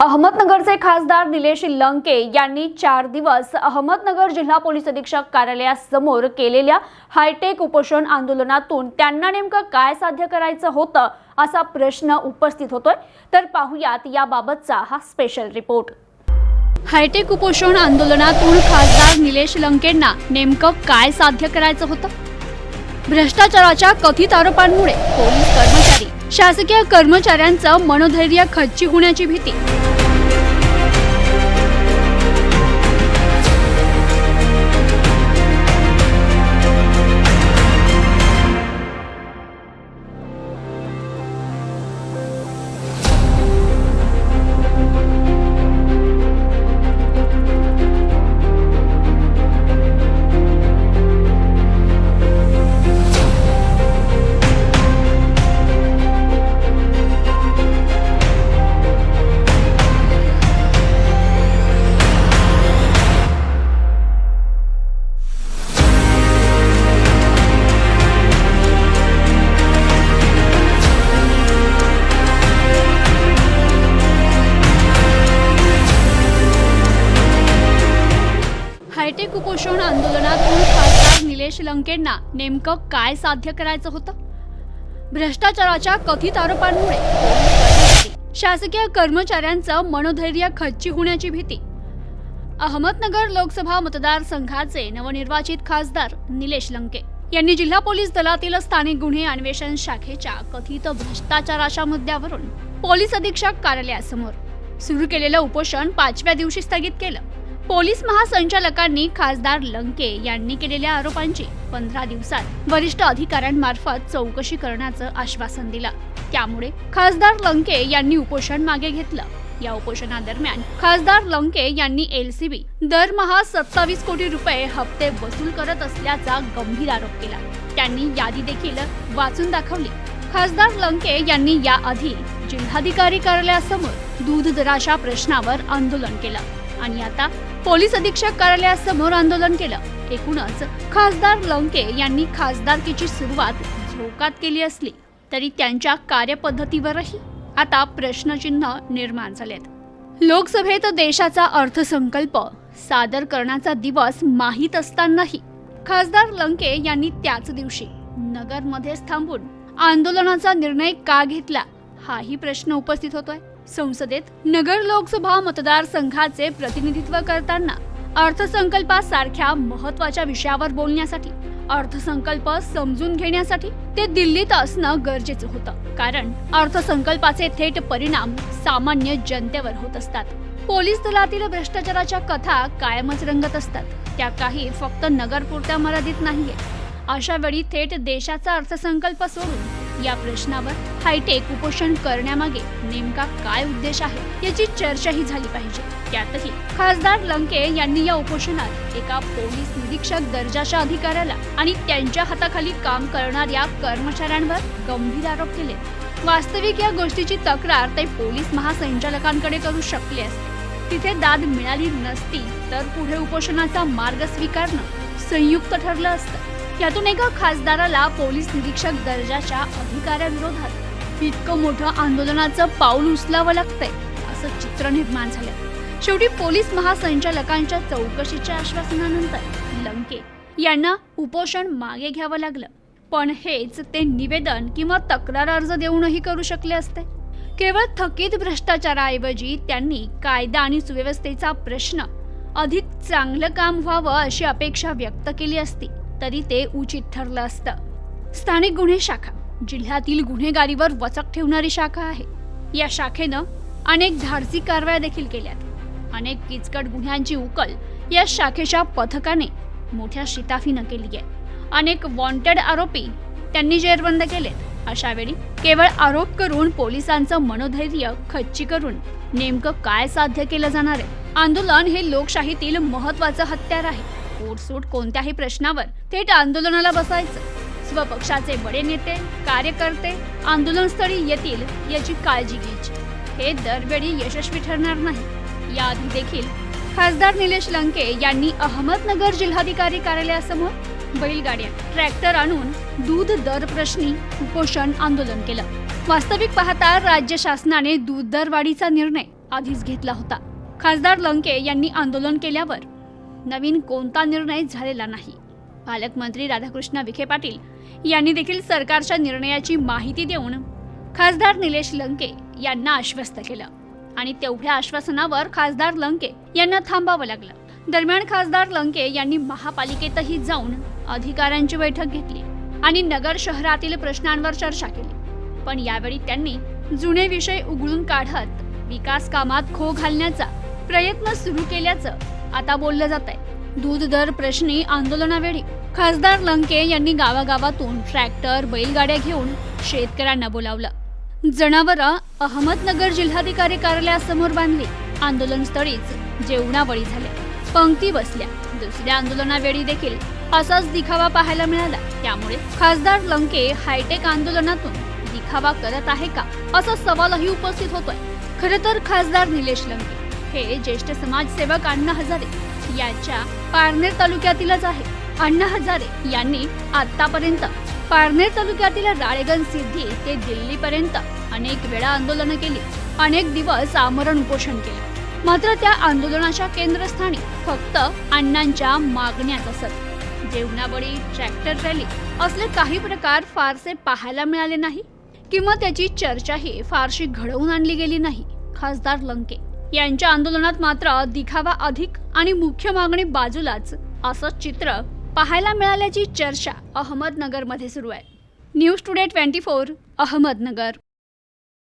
अहमदनगरचे खासदार निलेश लंके यांनी चार दिवस अहमदनगर जिल्हा पोलीस अधीक्षक कार्यालयासमोर केलेल्या हायटेक उपोषण आंदोलनातून त्यांना नेमकं काय साध्य करायचं होतं असा प्रश्न उपस्थित होतोय. तर पाहुयात याबाबतचा हा स्पेशल रिपोर्ट हायटेक उपोषण आंदोलनातून खासदार निलेश लंकेंना नेमकं काय साध्य करायचं होतं? भ्रष्टाचाराच्या कथित आरोपांमुळे पोलीस कर्मचारी शासकीय कर्मचाऱ्यांचं मनोधैर्य खच्ची होण्याची भीती. खासदार लंकेंना नेमकं काय साध्य करायचं होतं? भ्रष्टाचाराच्या कथित आरोपांमुळे शासकीय कर्मचाऱ्यांचं मनोधैर्य खच्ची होण्याची भीती? अहमदनगर लोकसभा मतदारसंघाचे नवनिर्वाचित खासदार निलेश लंके यांनी जिल्हा पोलीस दलातील स्थानिक गुन्हे अन्वेषण शाखेच्या कथित भ्रष्टाचाराच्या मुद्द्यावरून पोलीस अधीक्षक कार्यालयासमोर सुरू केलेलं उपोषण पाचव्या दिवशी स्थगित केलं. पोलीस महासंचालकांनी खासदार लंके यांनी केलेल्या आरोपांची पंधरा दिवसात वरिष्ठ अधिकाऱ्यांमार्फत चौकशी करण्याचं आश्वासन दिलं. त्यामुळे खासदार लंके यांनी उपोषण मागे घेतलं. या उपोषणादरम्यान खासदार लंके यांनी एलसीबी दरमहा सत्तावीस कोटी रुपये हप्ते वसूल करत असल्याचा गंभीर आरोप केला. त्यांनी यादी देखील वाचून दाखवली. खासदार लंके यांनी याआधी जिल्हाधिकारी कार्यालयासमोर दूध दराच्या प्रश्नावर आंदोलन केलं आणि आता पोलीस अधीक्षक कार्यालयासमोर आंदोलन केलं. एकूणच खासदार लंके यांनी खासदारकीची सुरुवात झोकात केली असली तरी त्यांच्या कार्यपद्धतीवरही आता प्रश्नचिन्ह निर्माण झालेत. लोकसभेत देशाचा अर्थसंकल्प सादर करण्याचा दिवस माहीत असतानाही खासदार लंके यांनी त्याच दिवशी नगरमध्येच थांबून आंदोलनाचा निर्णय का घेतला हाही प्रश्न उपस्थित होतोय. संसदेत नगर लोकसभा मतदारसंघाचे प्रतिनिधित्व करताना अर्थसंकल्पासारख्या महत्त्वाच्या विषयावर बोलण्यासाठी अर्थसंकल्प समजून घेण्यासाठी ते दिल्लीत असणं गरजेचं होतं. कारण अर्थसंकल्पाचे थेट परिणाम सामान्य जनतेवर होत असतात. पोलीस दलातील भ्रष्टाचाराच्या कथा कायमच रंगत असतात. त्या काही फक्त नगरपुरत्या मर्यादित नाहीये. अशा वेळी थेट देशाचा अर्थसंकल्प सोडून या प्रश्नावर हायटेक उपोषण करण्यामागे नेमका काय उद्देश आहे याची चर्चाही झाली पाहिजे. त्यातही खासदार लंके यांनी या उपोषणात एका पोलीस निरीक्षक दर्जाच्या अधिकाऱ्याला आणि त्यांच्या हाताखाली काम करणाऱ्या कर्मचाऱ्यांवर गंभीर आरोप केले. वास्तविक या गोष्टीची तक्रार ते पोलीस महासंचालकांकडे करू शकले असते. तिथे दाद मिळाली नसती तर पुढे उपोषणाचा मार्ग स्वीकारणं संयुक्त ठरलं असतं. यातून एका खासदाराला पोलीस निरीक्षक दर्जाच्या अधिकाऱ्याविरोधात इतकं मोठं आंदोलनाचं पाऊल उचलावं लागतंय असं चित्र निर्माण झालं शेवटी पोलीस महासंचालकांच्या चौकशीच्या आश्वासनानंतर लंके यांना उपोषण मागे घ्यावं लागलं. पण हेच ते निवेदन किंवा तक्रार अर्ज देऊनही करू शकले असते. केवळ थकीत भ्रष्टाचाराऐवजी त्यांनी कायदा आणि सुव्यवस्थेचा प्रश्न अधिक चांगलं काम व्हावं अशी अपेक्षा व्यक्त केली असती. तरी ते उचित ठरलं असतं. स्थानिक गुन्हे शाखा जिल्ह्यातील गुन्हेगारीवर वचक ठेवणारी शाखा आहे. या शाखेनं अनेक धाडसी कारवाया देखील केल्यात. अनेक किचकट गुन्ह्यांची उकल या शाखेच्या पथकाने मोठ्या शिताफीनं केली आहे अनेक वॉन्टेड आरोपी त्यांनी जेरबंद केलेत. अशा वेळी केवळ आरोप करून पोलिसांचं मनोधैर्य खच्ची करून नेमकं काय साध्य केलं जाणार आहे? आंदोलन हे लोकशाहीतील महत्वाचं हत्यार आहे. कोटसूट कोणत्याही प्रश्नावर थेट आंदोलनाला बसायचं. स्वपक्षाचे बडे नेते कार्यकर्ते आंदोलनस्थळी येतील याची काळजी घ्यायची. हे दरवेळी यशस्वी ठरणार नाही. याआधी देखील खासदार निलेश लंके यांनी अहमदनगर जिल्हाधिकारी कार्यालयासमोर बैलगाड्या ट्रॅक्टर आणून दूध दर प्रश्नी उपोषण आंदोलन केलं. वास्तविक पाहता राज्य शासनाने दूध दर वाढीचा निर्णय आधीच घेतला होता. खासदार लंके यांनी आंदोलन केल्यावर नवीन कोणता निर्णय झालेला नाही. पालकमंत्री राधाकृष्ण विखे पाटील यांनी देखील सरकारच्या निर्णयाची माहिती देऊन खासदार निलेश लंके यांना आश्वस्त केलं. आणि तेवढ्या आश्वासनावर खासदार लंके यांना थांबावं लागलं. दरम्यान खासदार लंके यांनी महापालिकेतही जाऊन अधिकाऱ्यांची बैठक घेतली आणि नगर शहरातील प्रश्नांवर चर्चा केली. पण यावेळी त्यांनी जुने विषय उघडून काढत विकास कामात खो घालण्याचा प्रयत्न सुरू केल्याचं आता बोललं जात आहे दूध दर प्रश्नी आंदोलनावेळी खासदार लंके यांनी गावागावातून ट्रॅक्टर बैलगाड्या घेऊन शेतकऱ्यांना बोलावलं. जनावरं अहमदनगर जिल्हाधिकारी कार्यालयासमोर बांधली. आंदोलनस्थळीच जेवणावळी झाल्या पंक्ती बसल्या. दुसऱ्या आंदोलनावेळी देखील असाच दिखावा पाहायला मिळाला. त्यामुळे खासदार लंके हायटेक आंदोलनातून दिखावा करत आहे का? असा सवालही उपस्थित होतोय. खरं तर खासदार निलेश लंके. हे ज्येष्ठ समाजसेवक अण्णा हजारे यांच्या पारनेर तालुक्यातीलच आहे. अण्णा हजारे यांनी आतापर्यंत पारनेर तालुक्यातील राळेगण सिद्धी ते दिल्लीपर्यंत अनेक वेळा आंदोलनं केली. अनेक दिवस आमरण उपोषण केले. मात्र त्या आंदोलनाच्या केंद्रस्थानी फक्त अण्णांच्या मागण्याच असत. जेवणाबळी ट्रॅक्टर रॅली असले काही प्रकार फारसे पाहायला मिळाले नाही किंवा त्याची चर्चाही फारशी घडवून आणली गेली नाही खासदार लंके. यांच्या आंदोलनात मात्र दिखावा अधिक आणि मुख्य मागणी बाजूलाच असं चित्र पाहायला मिळाल्याची चर्चा अहमदनगरमध्ये सुरू आहे. News today twenty four Ahmednagar.